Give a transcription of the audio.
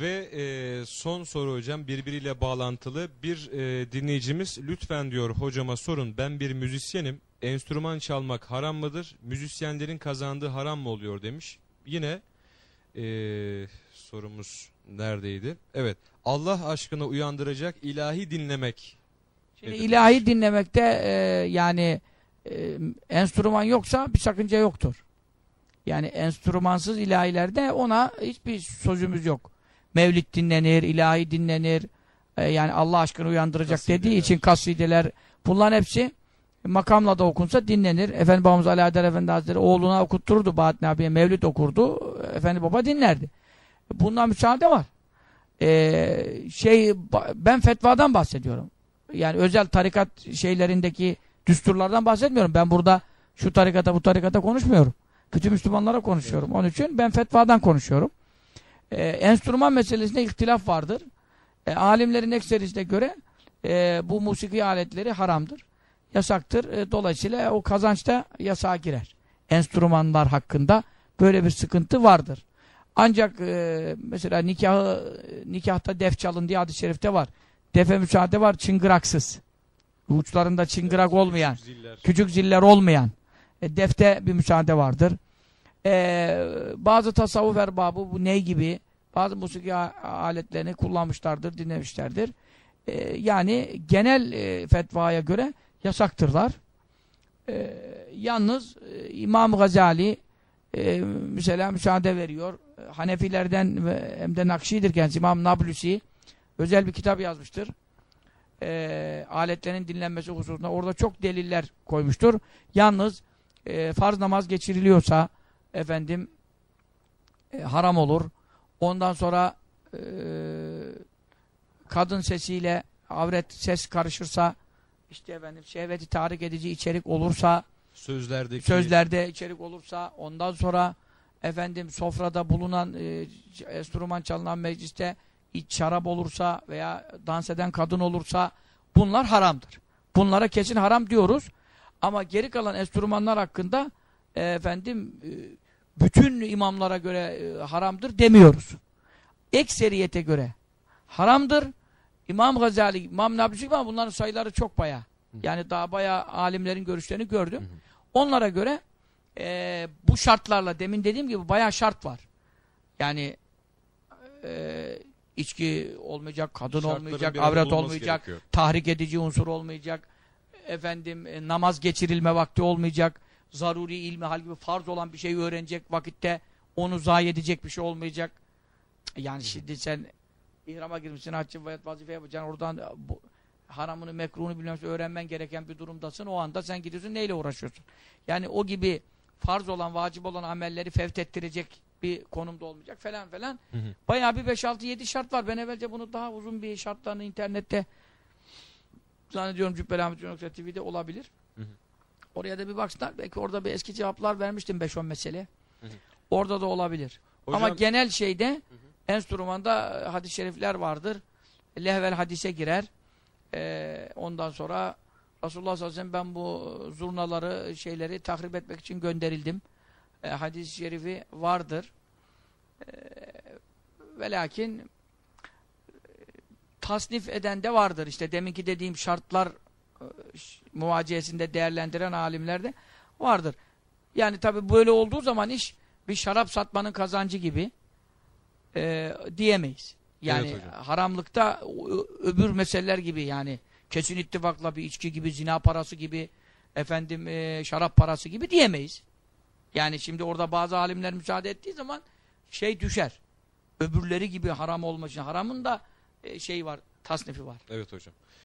Ve e, son soru hocam birbiriyle bağlantılı. Bir e, dinleyicimiz lütfen diyor hocama sorun ben bir müzisyenim. Enstrüman çalmak haram mıdır? Müzisyenlerin kazandığı haram mı oluyor demiş. Yine e, sorumuz neredeydi? Evet Allah aşkına uyandıracak ilahi dinlemek. Şimdi nedir ilahi dinlemekte e, yani e, enstrüman yoksa bir sakınca yoktur. Yani enstrümansız ilahilerde ona hiçbir sözümüz yok. Mevlid dinlenir, ilahi dinlenir. E, yani Allah aşkına uyandıracak dediği Kasideler. için kasideler. Bunların hepsi makamla da okunsa dinlenir. Efendi babamız Ali Adel Efendi Hazretleri oğluna okuttururdu Bahattin abiye mevlid okurdu. Efendi baba dinlerdi. Bundan müsaade var. E, şey ben fetvadan bahsediyorum. Yani özel tarikat şeylerindeki düsturlardan bahsetmiyorum. Ben burada şu tarikata bu tarikata konuşmuyorum. Bütün Müslümanlara konuşuyorum. Onun için ben fetvadan konuşuyorum. Ee, enstrüman meselesinde ihtilaf vardır. Ee, alimlerin ekserisine göre e, bu musiki aletleri haramdır. Yasaktır. E, dolayısıyla o kazançta yasağa girer. Enstrümanlar hakkında böyle bir sıkıntı vardır. Ancak e, mesela nikahı nikahta def çalın diye hadis-i şerifte var. Defe müsaade var çıngıraksız. Uçlarında çıngırak olmayan, Ziller. küçük ziller olmayan. E, defte bir müsaade vardır. E, bazı tasavvuf erbabı bu ney gibi bazı musiki aletlerini kullanmışlardır, dinlemişlerdir. E, yani genel e, fetvaya göre yasaktırlar. E, yalnız e, İmam Gazali e, mesela müsaade veriyor. Hanefilerden ve hem de Nakşi'dir kendisi İmam Nablusi özel bir kitap yazmıştır. E, aletlerin dinlenmesi hususunda orada çok deliller koymuştur. Yalnız e, farz namaz geçiriliyorsa efendim e, haram olur. Ondan sonra e, kadın sesiyle avret ses karışırsa işte efendim şehveti tahrik edici içerik olursa Sözlerdeki sözlerde içerik olursa ondan sonra efendim sofrada bulunan e, enstrüman çalınan mecliste iç şarap olursa veya dans eden kadın olursa bunlar haramdır. Bunlara kesin haram diyoruz. Ama geri kalan enstrümanlar hakkında e, efendim e, bütün imamlara göre e, haramdır demiyoruz. Ekseriyete göre haramdır. İmam Gazali, İmam Nablusi ama bunların sayıları çok baya. Yani daha baya alimlerin görüşlerini gördüm. Onlara göre e, bu şartlarla demin dediğim gibi bayağı şart var. Yani e, içki olmayacak, kadın şartların olmayacak, bulunması olmayacak, gerekiyor. tahrik edici unsur olmayacak, efendim e, namaz geçirilme vakti olmayacak, zaruri ilmi hal gibi farz olan bir şeyi öğrenecek vakitte onu zayi edecek bir şey olmayacak. Yani şimdi sen ihrama girmişsin, haccı vazife yapacaksın, oradan bu, haramını, mekruhunu bilmem öğrenmen gereken bir durumdasın. O anda sen gidiyorsun neyle uğraşıyorsun? Yani o gibi farz olan, vacip olan amelleri fevtettirecek bir konumda olmayacak falan falan. Hı hı. Bayağı bir 5-6-7 şart var. Ben evvelce bunu daha uzun bir şartlarını internette zannediyorum Cübbeli olabilir. Hı hı. Oraya da bir baksınlar. Belki orada bir eski cevaplar vermiştim 5-10 mesele. Hı hı. Orada da olabilir. Hocam, Ama genel şeyde enstrümanda hadis-i şerifler vardır. Lehvel hadise girer. Ee, ondan sonra Resulullah sallallahu aleyhi ve sellem ben bu zurnaları şeyleri tahrip etmek için gönderildim. Ee, hadis-i şerifi vardır. Ee, ve lakin e, tasnif eden de vardır. İşte deminki dediğim şartlar e, muvaciyesinde değerlendiren alimlerde vardır. Yani tabi böyle olduğu zaman iş bir şarap satmanın kazancı gibi e, diyemeyiz. Yani Evet hocam. haramlıkta öbür meseleler gibi yani kesin ittifakla bir içki gibi, zina parası gibi, efendim e, şarap parası gibi diyemeyiz. Yani şimdi orada bazı alimler müsaade ettiği zaman şey düşer. Öbürleri gibi haram olma için. Haramın da e, şey var, tasnifi var. Evet hocam.